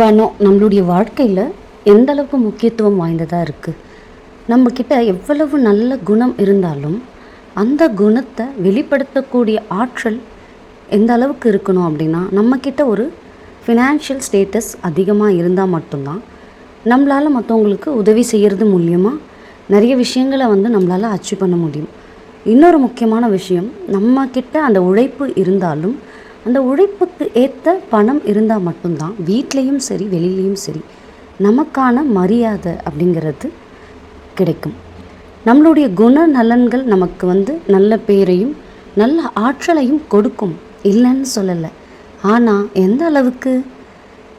பணம் நம்மளுடைய வாழ்க்கையில் எந்த அளவுக்கு முக்கியத்துவம் வாய்ந்ததாக இருக்குது நம்மக்கிட்ட எவ்வளவு நல்ல குணம் இருந்தாலும் அந்த குணத்தை வெளிப்படுத்தக்கூடிய ஆற்றல் எந்த அளவுக்கு இருக்கணும் அப்படின்னா நம்மக்கிட்ட ஒரு ஃபினான்ஷியல் ஸ்டேட்டஸ் அதிகமாக இருந்தால் மட்டும்தான் நம்மளால் மற்றவங்களுக்கு உதவி செய்கிறது மூலியமாக நிறைய விஷயங்களை வந்து நம்மளால் அச்சீவ் பண்ண முடியும். இன்னொரு முக்கியமான விஷயம் நம்மக்கிட்ட அந்த உழைப்பு இருந்தாலும் அந்த உழைப்புக்கு ஏற்ற பணம் இருந்தால் மட்டும்தான் வீட்லேயும் சரி வெளியிலையும் சரி நமக்கான மரியாதை அப்படிங்கிறது கிடைக்கும். நம்மளுடைய குண நலன்கள் நமக்கு வந்து நல்ல பேரையும் நல்ல ஆற்றலையும் கொடுக்கும். இல்லைன்னு சொல்லலை. ஆனால் எந்த அளவுக்கு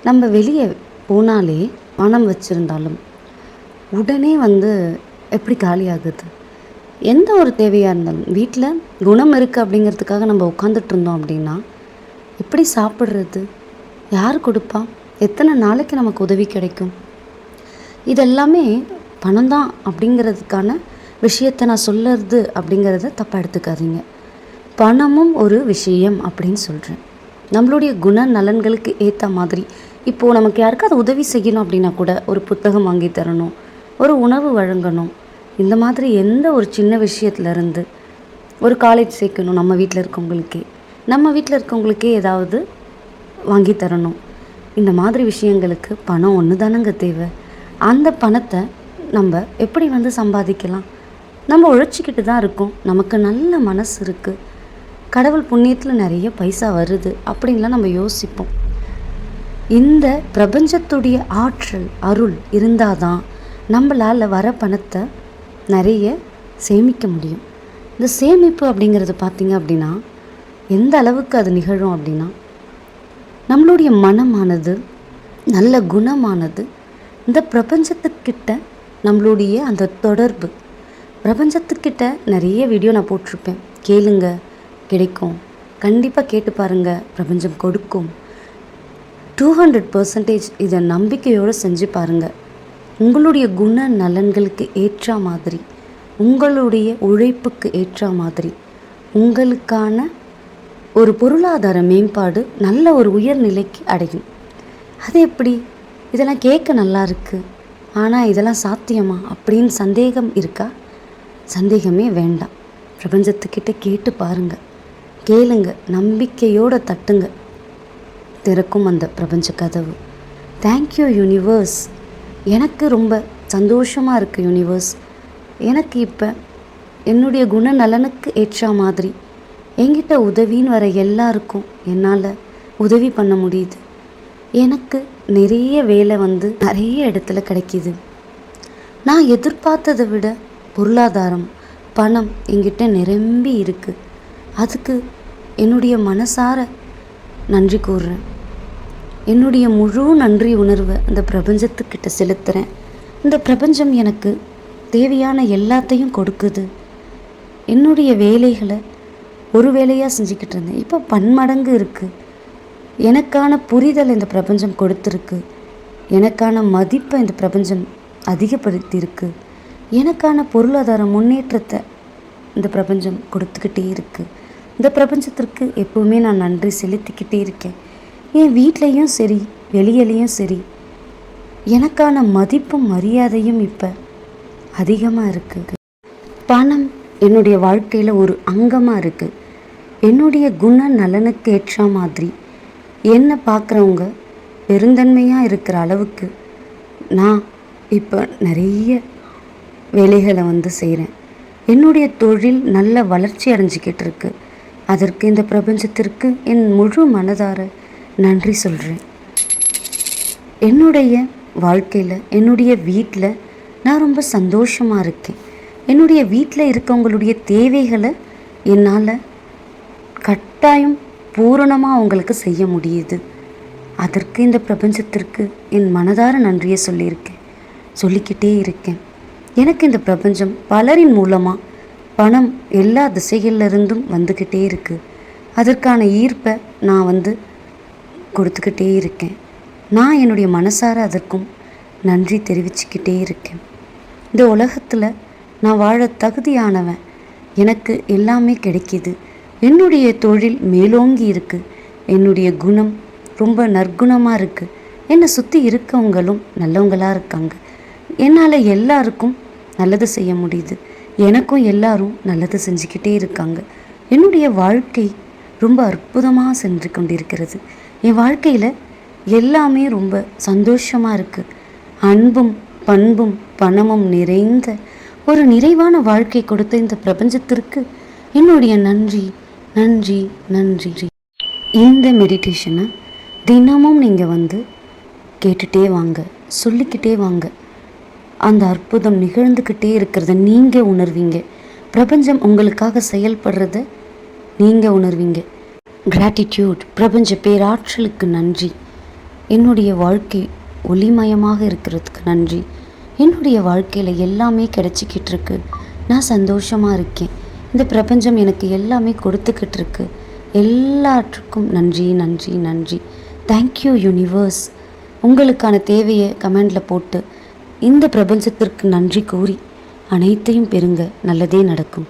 நம்ம வெளியே போனாலே பணம் வச்சுருந்தாலும் உடனே வந்து எப்படி காலியாகுது? எந்த ஒரு தேவையாக இருந்தாலும் வீட்டில் குணம் இருக்குது அப்படிங்கிறதுக்காக நம்ம உட்காந்துட்டு இருந்தோம் அப்படின்னா எப்படி சாப்பிட்றது? யார் கொடுப்பா? எத்தனை நாளைக்கு நமக்கு உதவி கிடைக்கும்? இதெல்லாமே பணம் தான் அப்படிங்கிறதுக்கான விஷயத்தை நான் சொல்லுறது அப்படிங்கிறத தப்பாக எடுத்துக்காதீங்க. பணமும் ஒரு விஷயம் அப்படின்னு சொல்கிறேன் நம்மளுடைய குண நலன்களுக்கு ஏற்ற மாதிரி. இப்போது நமக்கு யாருக்காவது உதவி செய்யணும் அப்படின்னா கூட ஒரு புத்தகம் வாங்கி தரணும் ஒரு உணவு வழங்கணும். இந்த மாதிரி எந்த ஒரு சின்ன விஷயத்துலேருந்து ஒரு காலேஜ் சேர்க்கணும் நம்ம வீட்டில் இருக்கவங்களுக்கே. நம்ம வீட்டில் இருக்கவங்களுக்கே ஏதாவது வாங்கி தரணும். இந்த மாதிரி விஷயங்களுக்கு பணம் ஒன்று தானங்க தேவை. அந்த பணத்தை நம்ம எப்படி வந்து சம்பாதிக்கலாம்? நம்ம உழைச்சிக்கிட்டு தான் இருக்கோம். நமக்கு நல்ல மனசு இருக்குது கடவுள் புண்ணியத்தில் நிறைய பைசா வருது அப்படின்லாம் நம்ம யோசிப்போம். இந்த பிரபஞ்சத்துடைய ஆற்றல் அருள் இருந்தால் தான் நம்மளால் வர பணத்தை நிறைய சேமிக்க முடியும். இந்த சேமிப்பு அப்படிங்கிறது பார்த்திங்க அப்படின்னா எந்த அளவுக்கு அது நிகழும் அப்படின்னா நம்மளுடைய மனமானது நல்ல குணமானது இந்த பிரபஞ்சத்துக்கிட்ட நம்மளுடைய அந்த தொடர்பு. பிரபஞ்சத்துக்கிட்ட நிறைய வீடியோ நான் போட்டிருப்பேன். கேளுங்க கிடைக்கும். கண்டிப்பாக கேட்டு பாருங்கள் பிரபஞ்சம் கொடுக்கும். டூ ஹண்ட்ரட் பர்சன்டேஜ் இதை நம்பிக்கையோடு செஞ்சு பாருங்கள் உங்களுடைய குண நலன்களுக்கு ஏற்ற மாதிரி உங்களுடைய உழைப்புக்கு ஏற்ற மாதிரி உங்களுக்கான ஒரு பொருளாதார மேம்பாடு நல்ல ஒரு உயர்நிலைக்கு அடையும். அது எப்படி? இதெல்லாம் கேட்க நல்லா இருக்குது ஆனால் இதெல்லாம் சாத்தியமா? அப்படின்னு சந்தேகம் இருக்கா? சந்தேகமே வேண்டாம். பிரபஞ்சத்துக்கிட்ட கேட்டு பாருங்க. கேளுங்க. நம்பிக்கையோடு தட்டுங்க. திறக்கும் அந்த பிரபஞ்ச கதவு. தேங்க்யூ யூனிவர்ஸ் எனக்கு ரொம்ப சந்தோஷமாக இருக்குது யூனிவர்ஸ் எனக்கு இப்போ என்னுடைய குணநலனுக்கு ஏற்ற மாதிரி என்கிட்ட உதவின்னு வர எல்லாருக்கும் என்னால் உதவி பண்ண முடியுது. எனக்கு நிறைய வேலை வந்து நிறைய இடத்துல கிடைக்கிது. நான் எதிர்பார்த்ததை விட பொருளாதாரம் பணம் என்கிட்ட நிரம்பி இருக்குது அதுக்கு என்னுடைய மனசார நன்றி கூறுறேன். என்னுடைய முழு நன்றி உணர்வை அந்த பிரபஞ்சத்துக்கிட்ட செலுத்துகிறேன் இந்த பிரபஞ்சம் எனக்கு தேவையான எல்லாத்தையும் கொடுக்குது. என்னுடைய வேலைகளை ஒரு வேலையாக செஞ்சுக்கிட்டு இருந்தேன். இப்போ பன்மடங்கு இருக்குது எனக்கான புரிதல் இந்த பிரபஞ்சம் கொடுத்துருக்கு. எனக்கான மதிப்பை இந்த பிரபஞ்சம் அதிகப்படுத்தியிருக்கு. எனக்கான பொருளாதார முன்னேற்றத்தை இந்த பிரபஞ்சம் கொடுத்துக்கிட்டே இருக்குது இந்த பிரபஞ்சத்திற்கு எப்போவுமே நான் நன்றி செலுத்திக்கிட்டே இருக்கேன். என் வீட்லேயும் சரி வெளியிலையும் சரி எனக்கான மதிப்பும் மரியாதையும் இப்போ அதிகமாக இருக்குது பணம் என்னுடைய வாழ்க்கையில் ஒரு அங்கமாக இருக்குது என்னுடைய குண நலனுக்கு ஏற்ற மாதிரி. என்னை பார்க்குறவங்க பெருந்தன்மையாக இருக்கிற அளவுக்கு நான் இப்போ நிறைய வேலைகளை வந்து செய்கிறேன் என்னுடைய தொழில் நல்ல வளர்ச்சி அடைஞ்சிக்கிட்டு இருக்கு. அதற்கு இந்த பிரபஞ்சத்திற்கு என் முழு மனதார நன்றி சொல்கிறேன் என்னுடைய வாழ்க்கையில் என்னுடைய வீட்டில் நான் ரொம்ப சந்தோஷமாக இருக்கேன். என்னுடைய வீட்டில் இருக்கவங்களுடைய தேவைகளை என்னால் கட்டாயம் பூரணமாக அவங்களுக்கு செய்ய முடியுது. அதற்கு இந்த பிரபஞ்சத்திற்கு என் மனதார நன்றியை சொல்லியிருக்கேன். சொல்லிக்கிட்டே இருக்கேன். எனக்கு இந்த பிரபஞ்சம் பலரின் மூலமாக பணம் எல்லா திசைகளிலிருந்தும் வந்துக்கிட்டே இருக்குது அதற்கான ஈர்ப்பை நான் வந்து கொடுத்துக்கிட்டே இருக்கேன். நான் என்னுடைய மனசார அதற்கும் நன்றி தெரிவிச்சுக்கிட்டே இருக்கேன். இந்த உலகத்தில் நான் வாழ தகுதியானவன். எனக்கு எல்லாமே கிடைக்கிது. என்னுடைய தொழில் மேலோங்கி இருக்குது என்னுடைய குணம் ரொம்ப நற்குணமாக இருக்குது என்னை சுற்றி இருக்கவங்களும் நல்லவங்களாக இருக்காங்க. என்னால் எல்லாருக்கும் நல்லது செய்ய முடியுது. எனக்கும் எல்லாரும் நல்லது செஞ்சுக்கிட்டே இருக்காங்க. என்னுடைய வாழ்க்கை ரொம்ப அற்புதமாக சென்று கொண்டிருக்கிறது. என் வாழ்க்கையில் எல்லாமே ரொம்ப சந்தோஷமாக இருக்குது அன்பும் பண்பும் பணமும் நிறைந்த ஒரு நிறைவான வாழ்க்கை கொடுத்த இந்த பிரபஞ்சத்திற்கு என்னுடைய நன்றி. நன்றி நன்றி இந்த மெடிடேஷனை தினமும் நீங்கள் வந்து கேட்டுட்டே வாங்க சொல்லிக்கிட்டே வாங்க. அந்த அற்புதம் நிகழ்ந்துக்கிட்டே இருக்கிறத நீங்கள் உணர்வீங்க. பிரபஞ்சம் உங்களுக்காக செயல்படுறத நீங்கள் உணர்வீங்க. கிராட்டிடியூட் பிரபஞ்ச பேராற்றலுக்கு நன்றி. என்னுடைய வாழ்க்கை ஒளிமயமாக இருக்கிறதுக்கு நன்றி. என்னுடைய வாழ்க்கையில் எல்லாமே கிடச்சிக்கிட்டு இருக்கு. நான் சந்தோஷமாக இருக்கேன். இந்த பிரபஞ்சம் எனக்கு எல்லாமே கொடுத்துக்கிட்டு இருக்கு எல்லாற்றுக்கும் நன்றி நன்றி நன்றி. தேங்க்யூ யூனிவர்ஸ் உங்களுக்கான தேவையை கமெண்டில் போட்டு இந்த பிரபஞ்சத்திற்கு நன்றி கூறி அனைத்தையும் பெறுங்க. நல்லதே நடக்கும்.